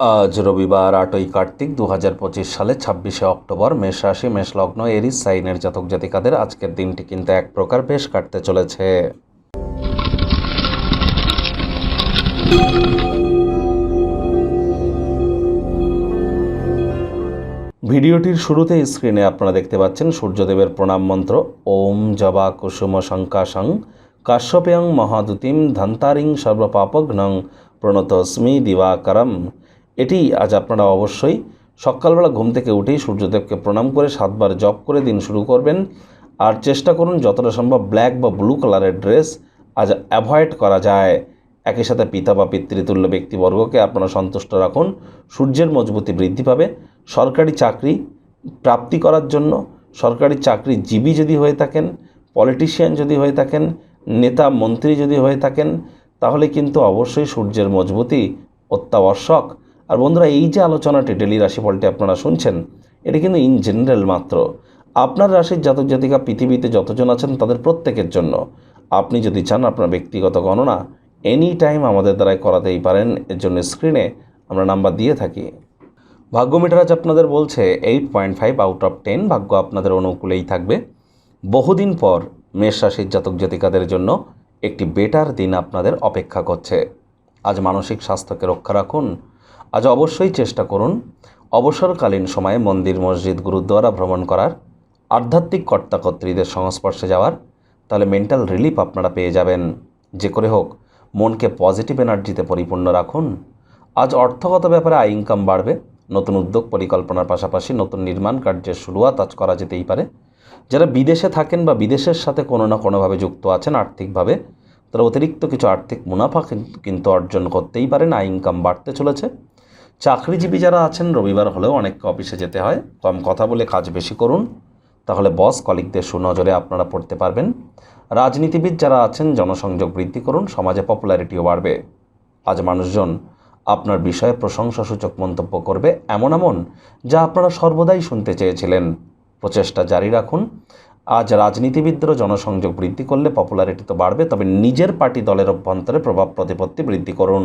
আজ রবিবার আটই কার্তিক দু হাজার পঁচিশ সালে ছাব্বিশে অক্টোবর মেষ রাশি, মেষ লগ্ন, এরিস, সাইনের জাতক জাতিকাদের আজকের দিনটি কিন্তু এক প্রকার বেশ কাটতে চলেছে। ভিডিওটির শুরুতে স্ক্রিনে আপনারা দেখতে পাচ্ছেন সূর্যদেবের প্রণাম মন্ত্র, ওম জবা কুসুম শঙ্কাশং কাশ্যপেয়ং মহাদুতিম ধন্তারিং সর্বপাপঘ্নং প্রণতস্মি দিবাকরম। এটি আজ আপনারা অবশ্যই সকালবেলা ঘুম থেকে উঠেই সূর্যদেবকে প্রণাম করে সাতবার জপ করে দিন শুরু করবেন। আর চেষ্টা করুন যতটা সম্ভব ব্ল্যাক বা ব্লু কালারের ড্রেস আজ অ্যাভয়েড করা যায়। একই সাথে পিতা বা পিতৃতুল্য ব্যক্তিবর্গকে আপনারা সন্তুষ্ট রাখুন। সূর্যের মজবুতি বৃদ্ধি পাবে। সরকারি চাকরি প্রাপ্তি করার জন্য সরকারি চাকরি জীবী যদি হয়ে থাকেন, পলিটিশিয়ান যদি হয়ে থাকেন, নেতা, মন্ত্রী যদি হয়ে থাকেন, তাহলে কিন্তু অবশ্যই সূর্যের মজবুতি অত্যাবশ্যক। আর বন্ধুরা, এই যে আলোচনাটি ডেলি রাশিফলটি আপনারা শুনছেন, এটা কিন্তু ইন জেনারেল মাত্র। আপনার রাশির জাতক জাতিকা পৃথিবীতে যতজন আছেন তাদের প্রত্যেকের জন্য। আপনি যদি চান আপনার ব্যক্তিগত গণনা এনি টাইম আমাদের দ্বারাই করাতেই পারেন, এর জন্য স্ক্রিনে আমরা নাম্বার দিয়ে থাকি। ভাগ্য মিটার আপনাদের বলছে eight point five out of ten ভাগ্য আপনাদের অনুকূলেই থাকবে। বহুদিন পর মেষ রাশির জাতক জাতিকাদের জন্য একটি বেটার দিন আপনাদের অপেক্ষা করছে। আজ মানসিক স্বাস্থ্যকে রক্ষা রাখুন আজ অবশ্যই চেষ্টা করুন অবসরকালীন সময়ে মন্দির, মসজিদ, গুরুদ্বারা ভ্রমণ করার। আধ্যাত্মিক কর্তাকর্ত্রীদের সংস্পর্শে যাওয়ার। তাহলে মেন্টাল রিলিফ আপনারা পেয়ে যাবেন। যে করে হোক, মনকে পজিটিভ এনার্জিতে পরিপূর্ণ রাখুন। আজ অর্থগত ব্যাপারে আয় ইনকাম বাড়বে। নতুন উদ্যোগ পরিকল্পনার পাশাপাশি নতুন নির্মাণ কার্যের শুরুয়াত আজ করা যেতেই পারে। যারা বিদেশে থাকেন বা বিদেশের সাথে কোনো না কোনোভাবে যুক্ত আছেন আর্থিকভাবে, তারা অতিরিক্ত কিছু আর্থিক মুনাফা কিন্তু অর্জন করতেই পারেন। আয় ইনকাম বাড়তে চলেছে। চাকরিজীবী যারা আছেন, রবিবার হলেও অনেককে অফিসে যেতে হয়। কম কথা বলে কাজ বেশি করুন। তাহলে বস কলিকদের সুনজরে আপনারা পড়তে পারবেন। রাজনীতিবিদ যারা আছেন, জনসংযোগ বৃদ্ধি করুন, সমাজে পপুলারিটিও বাড়বে। আজ মানুষজন আপনার বিষয়ে প্রশংসাসূচক মন্তব্য করবে এমন এমন যা আপনারা সর্বদাই শুনতে চেয়েছিলেন। প্রচেষ্টা জারি রাখুন। আজ রাজনীতিবিদদেরও জনসংযোগ বৃদ্ধি করলে পপুলারিটি তো বাড়বে, তবে নিজের পার্টি দলের অভ্যন্তরে প্রভাব প্রতিপত্তি বৃদ্ধি করুন।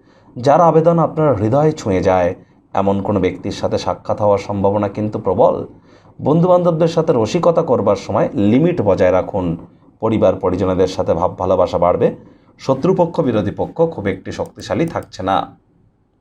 যার আবেদন আপনার হৃদয়ে ছুঁয়ে যায়। এমন কোনো ব্যক্তির সাথে সাক্ষাৎ হওয়ার সম্ভাবনা কিন্তু প্রবল। বন্ধুবান্ধবদের সাথে রসিকতা করবার সময় লিমিট বজায় রাখুন। পরিবার পরিজনদের সাথে ভাব ভালোবাসা বাড়বে। শত্রুপক্ষ, বিরোধী পক্ষ খুব একটি শক্তিশালী থাকছে না।